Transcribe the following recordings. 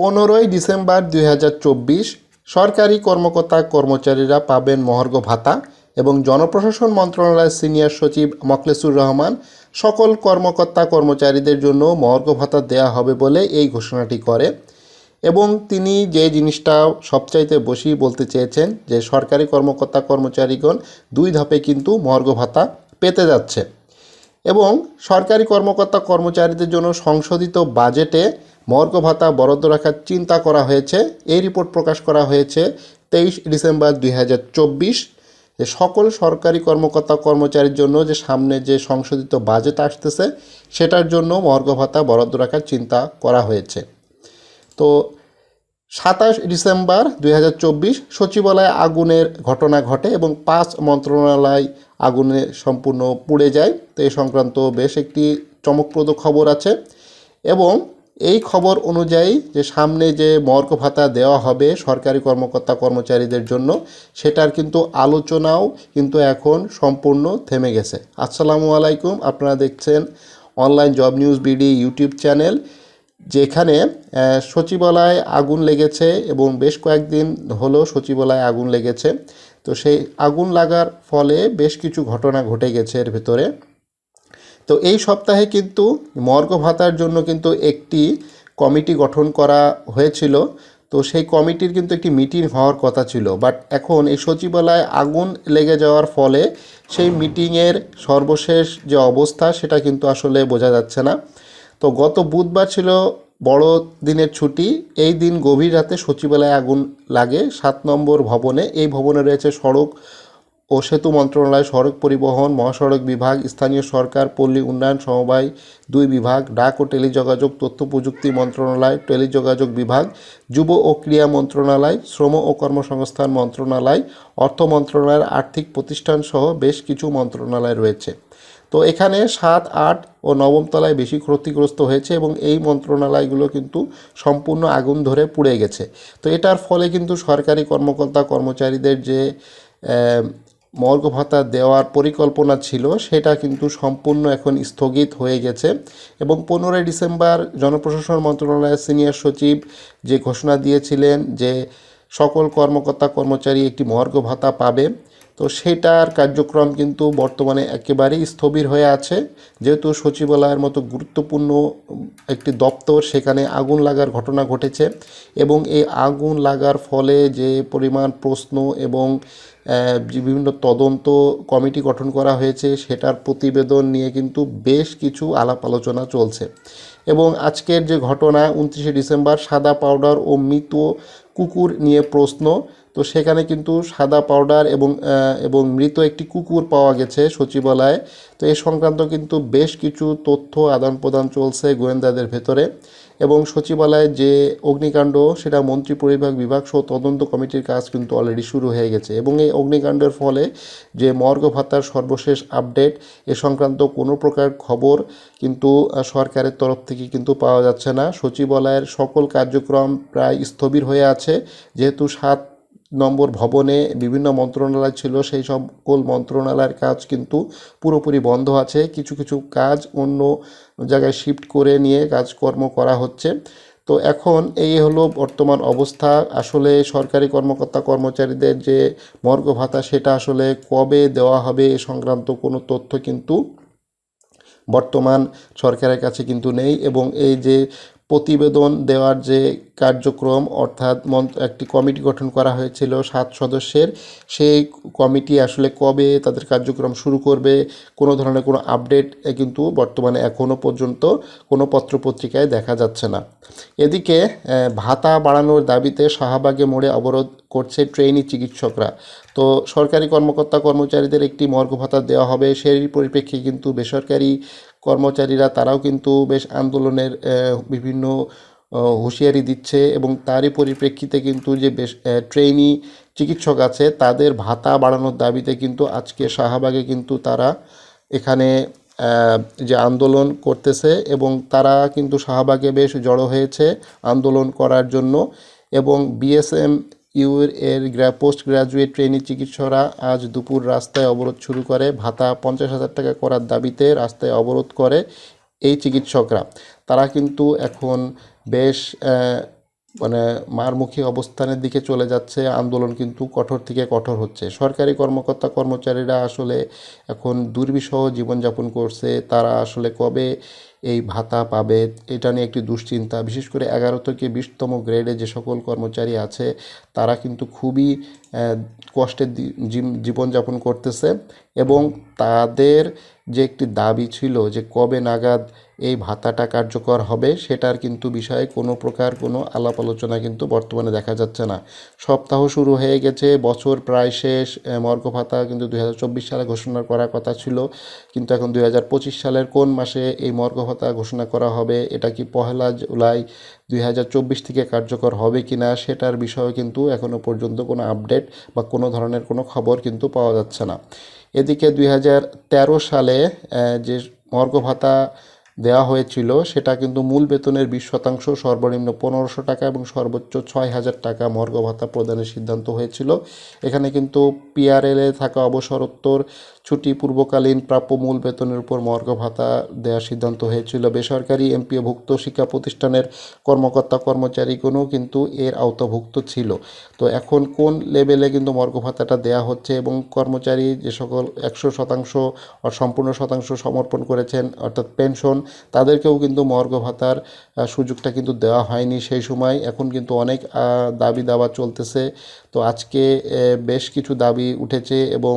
পনেরোই ডিসেম্বর দুই হাজার চব্বিশ সরকারি কর্মকর্তা কর্মচারীরা পাবেন মহার্ঘ ভাতা এবং জনপ্রশাসন মন্ত্রণালয়ের সিনিয়র সচিব মকলেসুর রহমান সকল কর্মকর্তা কর্মচারীদের জন্য মহার্ঘ ভাতা দেয়া হবে বলে এই ঘোষণাটি করে এবং তিনি যে জিনিসটা সবচাইতে বেশি বলতে চেয়েছেন যে সরকারি কর্মকর্তা কর্মচারীগণ দুই ধাপে কিন্তু মহার্ঘ ভাতা পেতে যাচ্ছে। এবং সরকারি কর্মকর্তা কর্মচারীদের জন্য সংশোধিত বাজেটে মর্গ ভাতা বরাদ্দ রাখার চিন্তা করা হয়েছে। এই রিপোর্ট প্রকাশ করা হয়েছে তেইশ ডিসেম্বর দুই হাজার চব্বিশ। যে সকল সরকারি কর্মকর্তা কর্মচারীর জন্য যে সামনে যে সংশোধিত বাজেট আসতেছে, সেটার জন্য মর্গ ভাতা বরাদ্দ রাখার চিন্তা করা হয়েছে। তো সাতাশ ডিসেম্বর দুই সচিবালয়ে আগুনের ঘটনা ঘটে এবং পাঁচ মন্ত্রণালয় আগুনে সম্পূর্ণ পুড়ে যায়। তো এই সংক্রান্ত বেশ একটি চমকপ্রদ খবর আছে এবং এই খবর অনুযায়ী যে সামনে যে মর্গ ভাতা দেওয়া হবে সরকারি কর্মকর্তা কর্মচারীদের জন্য, সেটার কিন্তু আলোচনাও কিন্তু এখন সম্পূর্ণ থেমে গেছে। আসসালামু আলাইকুম, আপনারা দেখছেন online job news BD YouTube channel. যেখানে সচিবালয়ে আগুন লেগেছে এবং বেশ কয়েকদিন হলো সচিবালয়ে আগুন লেগেছে। তো সেই আগুন লাগার ফলে বেশ কিছু ঘটনা ঘটে গেছে এর ভেতরে। তো এই সপ্তাহে কিন্তু মর্গ ভাতার জন্য কিন্তু একটি কমিটি গঠন করা হয়েছিল। তো সেই কমিটির কিন্তু একটি মিটিং হওয়ার কথা ছিল। বাট এখন এই সচিবালয়ে আগুন লেগে যাওয়ার ফলে সেই মিটিংয়ের সর্বশেষ যে অবস্থা, সেটা কিন্তু আসলে বোঝা যাচ্ছে না। তো গত বুধবার ছিল বড় দিনের ছুটি। এই দিন গভীর রাতে সচিবালয়ে আগুন লাগে। সাত নম্বর ভবনে এই ভবনে রয়েছে সড়ক ও সেতু মন্ত্রণালয়, সড়ক পরিবহন, মহাসড়ক বিভাগ, স্থানীয় সরকার, পল্লী উন্নয়ন সমবায় দুই বিভাগ, ডাক ও টেলিযোগাযোগ, তথ্য প্রযুক্তি মন্ত্রণালয়, টেলিযোগাযোগ বিভাগ, যুব ও ক্রীড়া মন্ত্রণালয়, শ্রম ও কর্মসংস্থান মন্ত্রণালয়, অর্থ মন্ত্রণালয়ের আর্থিক প্রতিষ্ঠান সহ বেশ কিছু মন্ত্রণালয় রয়েছে। তো এখানে সাত, আট ও নবম তলায় বেশি ক্ষতিগ্রস্ত হয়েছে এবং এই মন্ত্রণালয়গুলো কিন্তু সম্পূর্ণ আগুন ধরে পুড়ে গেছে। তো এটার ফলে কিন্তু সরকারি কর্মকর্তা, কর্মচারীদের যে মর্গ ভাতা দেওয়ার পরিকল্পনা ছিল, সেটা কিন্তু সম্পূর্ণ এখন স্থগিত হয়ে গেছে এবং পনেরোই ডিসেম্বর জনপ্রশাসন মন্ত্রণালয়ের সিনিয়র সচিব যে ঘোষণা দিয়েছিলেন যে সকল কর্মকর্তা, কর্মচারী একটি মর্গ ভাতা পাবে তো সেটার কার্যক্রম কিন্তু বর্তমানে একেবারেই স্থবির হয়ে আছে। যেহেতু সচিবালয়ের মতো গুরুত্বপূর্ণ একটি দপ্তর, সেখানে আগুন লাগার ঘটনা ঘটেছে এবং এই আগুন লাগার ফলে যে পরিমাণ প্রশ্ন এবং বিভিন্ন তদন্ত কমিটি গঠন করা হয়েছে, সেটার প্রতিবেদন নিয়ে কিন্তু বেশ কিছু আলাপ আলোচনা চলছে। এবং আজকের যে ঘটনা, উনত্রিশে ডিসেম্বর, সাদা পাউডার ও মৃত কুকুর নিয়ে প্রশ্ন তো সেখানে কিন্তু সাদা পাউডার এবং এবং মৃত একটি কুকুর পাওয়া গেছে সচিবালয়ে। তো এ সংক্রান্ত কিন্তু বেশ কিছু তথ্য আদান প্রদান চলছে গোয়েন্দাদের ভেতরে এবং সচিবালয়ে যে অগ্নিকাণ্ড, সেটা মন্ত্রী পরিভাগ বিভাগ সহ তদন্ত কমিটির কাজ কিন্তু অলরেডি শুরু হয়ে গেছে এবং এই অগ্নিকাণ্ডের ফলে যে মর্গ ভাতার সর্বশেষ আপডেট, এ সংক্রান্ত কোনো প্রকার খবর কিন্তু সরকারের তরফ থেকে কিন্তু পাওয়া যাচ্ছে না। সচিবালয়ের সকল কার্যক্রম প্রায় স্থবির হয়ে আছে। যেহেতু সাত নম্বর ভবনে বিভিন্ন মন্ত্রণালয় ছিল, সেই সকল মন্ত্রণালয়ের কাজ কিন্তু পুরোপুরি বন্ধ আছে। কিছু কিছু কাজ অন্য জায়গায় শিফট করে নিয়ে কাজকর্ম করা হচ্ছে। তো এখন এই হলো বর্তমান অবস্থা। আসলে সরকারি কর্মকর্তা কর্মচারীদের যে মর্গ ভাতা, সেটা আসলে কবে দেওয়া হবে এ সংক্রান্ত কোনো তথ্য কিন্তু বর্তমান সরকারের কাছে কিন্তু নেই। এবং এই যে প্রতিবেদন দেওয়ার যে কার্যক্রম, অর্থাৎ একটি কমিটি গঠন করা হয়েছিল সাত সদস্যের, সেই কমিটি আসলে কবে তাদের কার্যক্রম শুরু করবে, কোনো ধরনের কোনো আপডেট কিন্তু বর্তমানে এখনও পর্যন্ত কোনো পত্রপত্রিকায় দেখা যাচ্ছে না। এদিকে ভাতা বাড়ানোর দাবিতে শাহবাগে মোড়ে অবরোধ করছে ট্রেনি চিকিৎসকরা। তো সরকারি কর্মকর্তা কর্মচারীদের একটি মর্গ ভাতা দেওয়া হবে, সেই পরিপ্রেক্ষে কিন্তু বেসরকারি কর্মচারীরা তারাও কিন্তু বেশ আন্দোলনের বিভিন্ন হুঁশিয়ারি দিচ্ছে এবং তারই পরিপ্রেক্ষিতে কিন্তু যে বেশ ট্রেনি চিকিৎসক আছে, তাদের ভাতা বাড়ানোর দাবিতে কিন্তু আজকে শাহবাগে কিন্তু তারা এখানে যে আন্দোলন করতেছে এবং তারা কিন্তু শাহবাগে বেশ জড়ো হয়েছে আন্দোলন করার জন্য এবং বিএসএম ইউর এর পোস্ট গ্রাজুয়েট ট্রেনি চিকিৎসকরা আজ দুপুর রাস্তায় অবরোধ শুরু করে। ভাতা পঞ্চাশ হাজার টাকা করার দাবিতে রাস্তায় অবরোধ করে এই চিকিৎসকরা। তারা কিন্তু এখন বেশ মানে মারমুখী অবস্থানের দিকে চলে যাচ্ছে। আন্দোলন কিন্তু কঠোর থেকে কঠোর হচ্ছে। সরকারি কর্মকর্তা কর্মচারীরা আসলে এখন দুর্বিষহ জীবনযাপন করছে। তারা আসলে কবে এই ভাতা পাবে। এটা নিয়ে একটি দুশ্চিন্তা। বিশেষ করে এগারো থেকে বিশতম গ্রেডে যে সকল কর্মচারী আছে, তারা কিন্তু খুবই কষ্টের জীব- জীবনযাপন করতেছে এবং তাদের যে একটি দাবি ছিল যে কবে নাগাদ এই ভাতাটা কার্যকর হবে, সেটার কিন্তু বিষয়ে কোনো প্রকার কোনো আলাপ আলোচনা কিন্তু বর্তমানে দেখা যাচ্ছে না। সপ্তাহ শুরু হয়ে গেছে, বছর প্রায় শেষ মর্গ ভাতা কিন্তু দু হাজার চব্বিশ সালে ঘোষণা করার কথা ছিল। কিন্তু এখন দুই হাজার পঁচিশ সালের কোন মাসে এই মর্গ ভাতা ঘোষণা করা হবে, এটা কি পহেলা জুলাই দুই হাজার চব্বিশ থেকে কার্যকর হবে কি না সেটার বিষয়ে কিন্তু এখনও পর্যন্ত কোনো আপডেট বা কোনো ধরনের কোনো খবর কিন্তু পাওয়া যাচ্ছে না। এদিকে দুই হাজার তেরো সালে যে মর্গ ভাতা দেওয়া হয়েছিল, সেটা কিন্তু মূল বেতনের বিশ শতাংশ, সর্বনিম্ন পনেরোশো টাকা এবং সর্বোচ্চ ছয় হাজার টাকা মর্গ ভাতা প্রদানের সিদ্ধান্ত হয়েছিল। এখানে কিন্তু পিআরএলে থাকা অবসরোত্তর ছুটি পূর্বকালীন প্রাপ্য মূল বেতনের উপর মর্গ ভাতা দেওয়ার সিদ্ধান্ত হয়েছিল। বেসরকারি এমপিওভুক্ত শিক্ষা প্রতিষ্ঠানের কর্মকর্তা কর্মচারীগণও কিন্তু এর আওতাভুক্ত ছিল। তো এখন কোন লেভেলে কিন্তু মর্গ ভাতাটা দেওয়া হচ্ছে এবং কর্মচারী যে সকল একশো শতাংশ সম্পূর্ণ শতাংশ সমর্পণ করেছেন, অর্থাৎ পেনশন, তাদেরকেও কিন্তু মর্গ ভাতার সুযোগটা কিন্তু দেওয়া হয়নি। সেই সময় এখন কিন্তু অনেক দাবি দাবা চলতেছে। তো আজকে বেশ কিছু দাবি উঠেছে এবং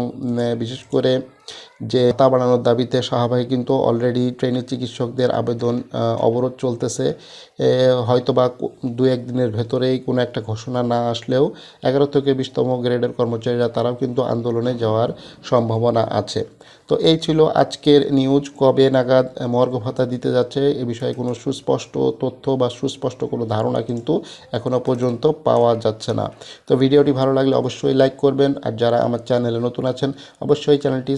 বিশেষ করে Bye. যে তা বাড়ানোর দাবিতে শাহবাগে কিন্তু অলরেডি ট্রেনের চিকিৎসকদের আবেদন অবরোধ চলতেছে। এ, হয়তো বা কো- দু একদিনের ভেতরেই কোনো একটা ঘোষণা না আসলেও এগারো থেকে বিশতম গ্রেডের কর্মচারীরা তারাও কিন্তু আন্দোলনে যাওয়ার সম্ভাবনা আছে। তো এই ছিল আজকের নিউজ। কবে নাগাদ মর্গ ভাতা দিতে যাচ্ছে এ বিষয়ে কোনো সুস্পষ্ট তথ্য বা সুস্পষ্ট কোনো ধারণা কিন্তু এখনও পর্যন্ত পাওয়া যাচ্ছে না। তো ভিডিওটি ভালো লাগলে অবশ্যই লাইক করবেন। আর যারা আমার চ্যানেলে নতুন আছেন অবশ্যই চ্যানেলটি